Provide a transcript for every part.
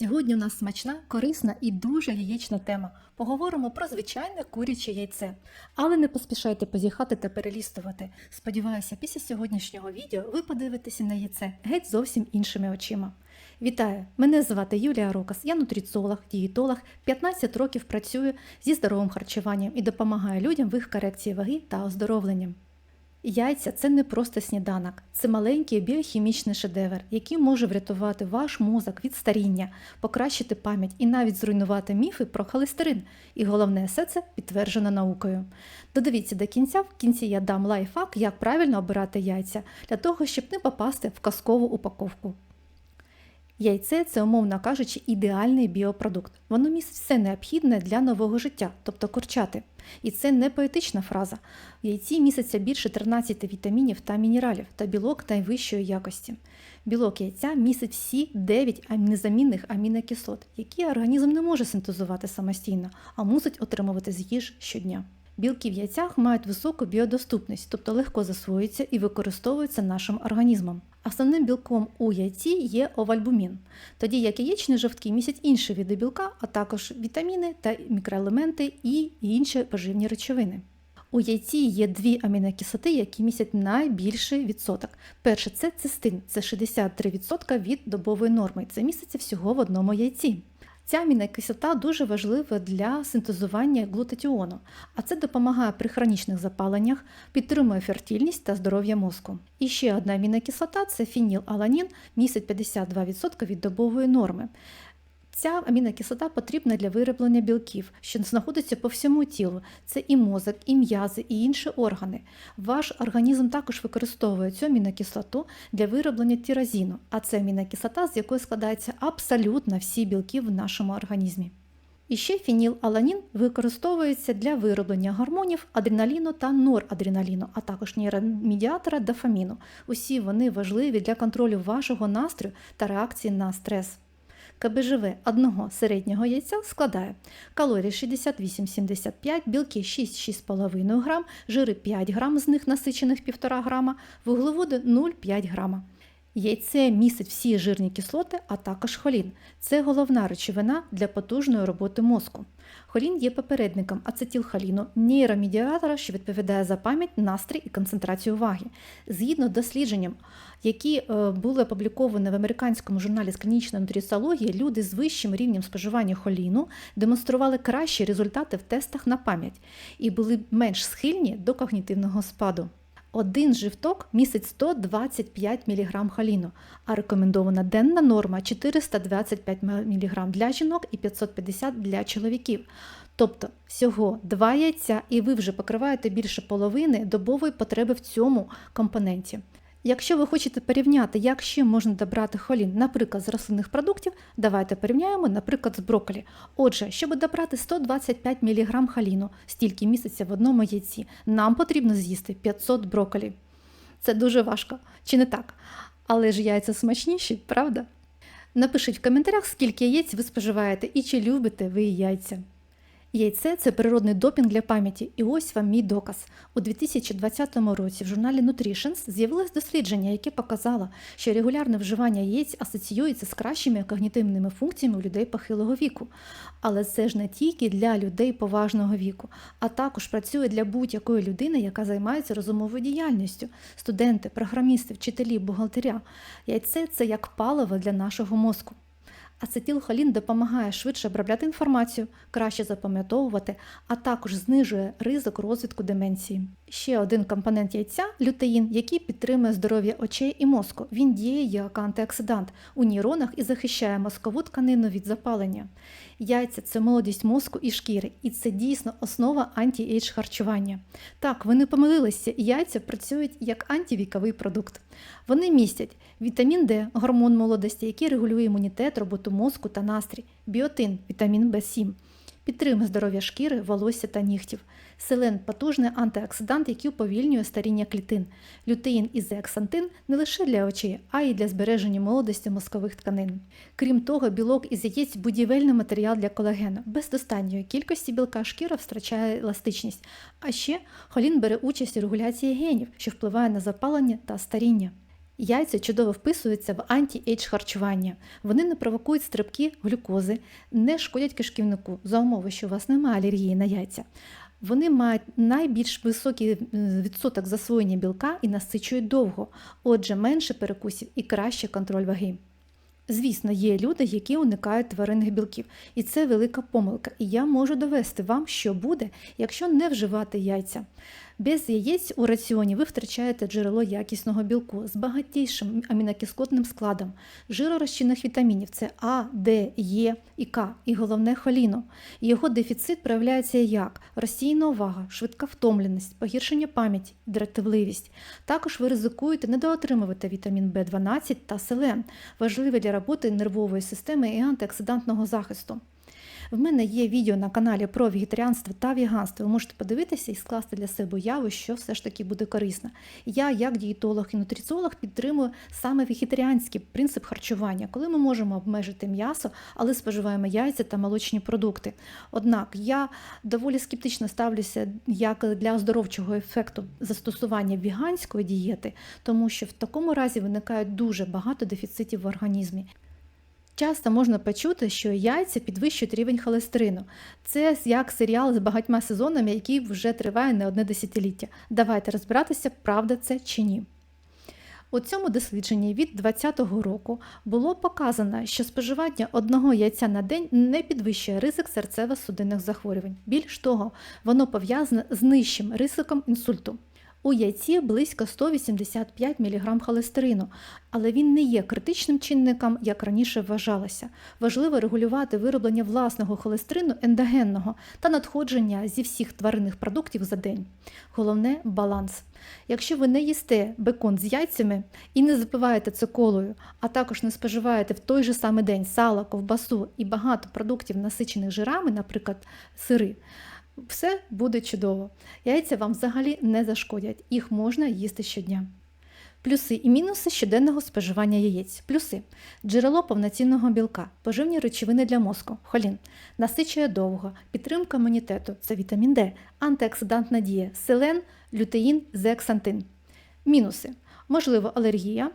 Сьогодні у нас смачна, корисна і дуже яєчна тема. Поговоримо про звичайне куряче яйце. Але не поспішайте позіхати та перелістувати. Сподіваюся, після сьогоднішнього відео ви подивитеся на яйце геть зовсім іншими очима. Вітаю! Мене звати Юлія Рокас, я нутриціолог, дієтолог, 15 років працюю зі здоровим харчуванням і допомагаю людям в їх корекції ваги та оздоровленням. Яйця це не просто сніданок, це маленький біохімічний шедевр, який може врятувати ваш мозок від старіння, покращити пам'ять і навіть зруйнувати міфи про холестерин. І головне, все це підтверджено наукою. Додивіться до кінця, в кінці я дам лайфхак, як правильно обирати яйця, для того, щоб не попасти в казкову упаковку. Яйце це, умовно кажучи, ідеальний біопродукт. Воно містить все необхідне для нового життя, тобто курчати. І це не поетична фраза. В яйці міститься більше 13 вітамінів та мінералів та білок найвищої якості. Білок яйця містить всі 9 незамінних амінокислот, які організм не може синтезувати самостійно, а мусить отримувати з їж щодня. Білки в яйцях мають високу біодоступність, тобто легко засвоюються і використовуються нашим організмом. Основним білком у яйці є овальбумін, тоді як яєчні жовтки містять інші види білка, а також вітаміни та мікроелементи і інші поживні речовини. У яйці є дві амінокислоти, які містять найбільший відсоток. Перше це цистин, це 63% від добової норми. Це міститься всього в одному яйці. Ця амінокислота дуже важлива для синтезування глутатіону, а це допомагає при хронічних запаленнях, підтримує фертильність та здоров'я мозку. І ще одна амінокислота це фенілаланін, містить 52% від добової норми. Ця амінокислота потрібна для вироблення білків, що знаходяться по всьому тілу. Це і мозок, і м'язи, і інші органи. Ваш організм також використовує цю амінокислоту для вироблення тіразіну, а це амінокислота, з якої складаються абсолютно всі білки в нашому організмі. І ще фенілаланін використовується для вироблення гормонів адреналіну та норадреналіну, а також нейромедіатора дофаміну. Усі вони важливі для контролю вашого настрою та реакції на стрес. КБЖВ одного середнього яйця складає калорії 68-75, білки 6-6,5 грам, жири 5 грам, з них насичених 1,5 грама, вуглеводи 0,5 грама. Яйце містить всі жирні кислоти, а також холін. Це головна речовина для потужної роботи мозку. Холін є попередником ацетилхоліну, нейромедіатора, що відповідає за пам'ять, настрій і концентрацію уваги. Згідно з дослідженням, які е, були опубліковані в американському журналі з клінічної нутриціології, люди з вищим рівнем споживання холіну демонстрували кращі результати в тестах на пам'ять і були менш схильні до когнітивного спаду. Один живток містить 125 мг холіну, а рекомендована денна норма 425 мг для жінок і 550 для чоловіків. Тобто всього два яйця, і ви вже покриваєте більше половини добової потреби в цьому компоненті. Якщо ви хочете порівняти, як ще можна добрати холін, наприклад, з рослинних продуктів, давайте порівняємо, наприклад, з брокколі. Отже, щоб добрати 125 мг холіну, стільки місяця в одному яйці, нам потрібно з'їсти 500 брокколі. Це дуже важко, чи не так? Але ж яйця смачніші, правда? Напишіть в коментарях, скільки яєць ви споживаєте і чи любите ви яйця. Яйце це природний допінг для пам'яті, і ось вам мій доказ. У 2020 році в журналі Nutritions з'явилось дослідження, яке показало, що регулярне вживання яєць асоціюється з кращими когнітивними функціями у людей похилого віку. Але це ж не тільки для людей поважного віку, а також працює для будь-якої людини, яка займається розумовою діяльністю: студенти, програмісти, вчителі, бухгалтеря. Яйце це як паливо для нашого мозку. Ацетилхолін допомагає швидше обробляти інформацію, краще запам'ятовувати, а також знижує ризик розвитку деменції. Ще один компонент яйця лютеїн, який підтримує здоров'я очей і мозку. Він діє як антиоксидант у нейронах і захищає мозкову тканину від запалення. Яйця це молодість мозку і шкіри, і це дійсно основа анті-ейдж харчування. Так, ви не помилилися, яйця працюють як антивіковий продукт. Вони містять вітамін Д, гормон молодості, який регулює імунітет, роботу мозку та настрій, біотин, вітамін В7, підтримує здоров'я шкіри, волосся та нігтів. Селен потужний антиоксидант, який уповільнює старіння клітин. Лютеїн і зеаксантин не лише для очей, а й для збереження молодості мозкових тканин. Крім того, білок із яєць будівельний матеріал для колагену. Без достатньої кількості білка шкіра втрачає еластичність. А ще холін бере участь у регуляції генів, що впливає на запалення та старіння. Яйця чудово вписуються в анті-ейдж харчування. Вони не провокують стрибки глюкози, не шкодять кишківнику за умови, що у вас немає алергії на яйця. Вони мають найбільш високий е, відсоток засвоєння білка і насичують довго, отже, менше перекусів і краще контроль ваги. Звісно, є люди, які уникають тваринних білків, і це велика помилка. І я можу довести вам, що буде, якщо не вживати яйця. Без яєць у раціоні ви втрачаєте джерело якісного білку з багатійшим амінокислотним складом, жиророзчинних вітамінів це А, Д, Е і К, і головне холіно. Його дефіцит проявляється як розсіяна увага, швидка втомленість, погіршення пам'яті, дратівливість. Також ви ризикуєте недоотримувати вітамін В12 та селен, важливі для роботи нервової системи і антиоксидантного захисту. В мене є відео на каналі про вегетаріанство та веганство. Ви можете подивитися і скласти для себе уяву, що все ж таки буде корисно. Я, як дієтолог і нутриціолог, підтримую саме вегетаріанський принцип харчування, коли ми можемо обмежити м'ясо, але споживаємо яйця та молочні продукти. Однак я доволі скептично ставлюся як для оздоровчого ефекту застосування веганської дієти, тому що в такому разі виникає дуже багато дефіцитів в організмі. Часто можна почути, що яйця підвищують рівень холестерину. Це як серіал з багатьма сезонами, який вже триває не одне десятиліття. Давайте розбиратися, правда це чи ні. У цьому дослідженні від 2020 року було показано, що споживання одного яйця на день не підвищує ризик серцево-судинних захворювань. Більш того, воно пов'язане з нижчим ризиком інсульту. У яйці близько 185 мг холестерину, але він не є критичним чинником, як раніше вважалося. Важливо регулювати вироблення власного холестерину ендогенного та надходження зі всіх тваринних продуктів за день. Головне баланс. Якщо ви не їсте бекон з яйцями і не запиваєте це колою, а також не споживаєте в той же самий день сало, ковбасу і багато продуктів, насичених жирами, наприклад, сири, все буде чудово. Яйця вам взагалі не зашкодять, їх можна їсти щодня. Плюси і мінуси щоденного споживання яєць. Плюси джерело повноцінного білка, поживні речовини для мозку, холін, насичує довго, підтримка імунітету це вітамін Д, антиоксидантна дія, селен, лютеїн, зеаксантин. Мінуси. Можливо, алергія.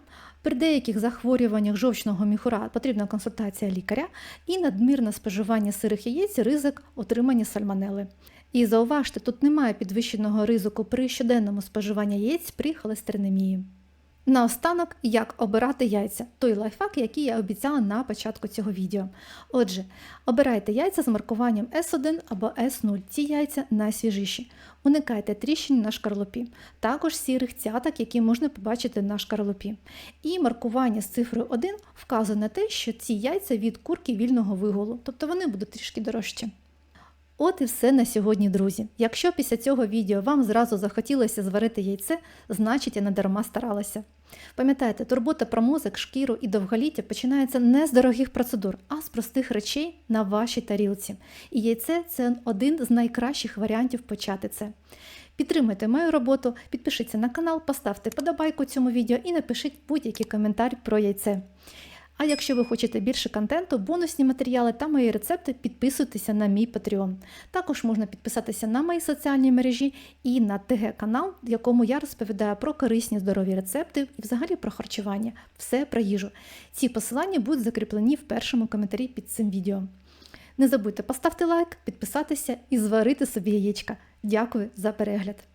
При деяких захворюваннях жовчного міхура потрібна консультація лікаря і надмірне споживання сирих яєць ризик отримання сальмонели. І зауважте, тут немає підвищеного ризику при щоденному споживанні яєць при холестеринемії. Наостанок, як обирати яйця той лайфхак, який я обіцяла на початку цього відео. Отже, обирайте яйця з маркуванням S1 або S0. Ці яйця найсвіжіші. Уникайте тріщин на шкарлупі, також сірих цяток, які можна побачити на шкарлупі. І маркування з цифрою 1 вказує на те, що ці яйця від курки вільного вигулу, тобто вони будуть трішки дорожчі. От і все на сьогодні, друзі. Якщо після цього відео вам зразу захотілося зварити яйце, значить я не дарма старалася. Пам'ятайте, турбота про мозок, шкіру і довголіття починається не з дорогих процедур, а з простих речей на вашій тарілці. І яйце це один з найкращих варіантів почати це. Підтримайте мою роботу, підпишіться на канал, поставте подобайку цьому відео і напишіть будь-який коментар про яйце. А якщо ви хочете більше контенту, бонусні матеріали та мої рецепти, підписуйтеся на мій Patreon. Також можна підписатися на мої соціальні мережі і на ТГ-канал, в якому я розповідаю про корисні здорові рецепти і взагалі про харчування, все про їжу. Ці посилання будуть закріплені в першому коментарі під цим відео. Не забудьте поставити лайк, підписатися і зварити собі яєчка. Дякую за перегляд!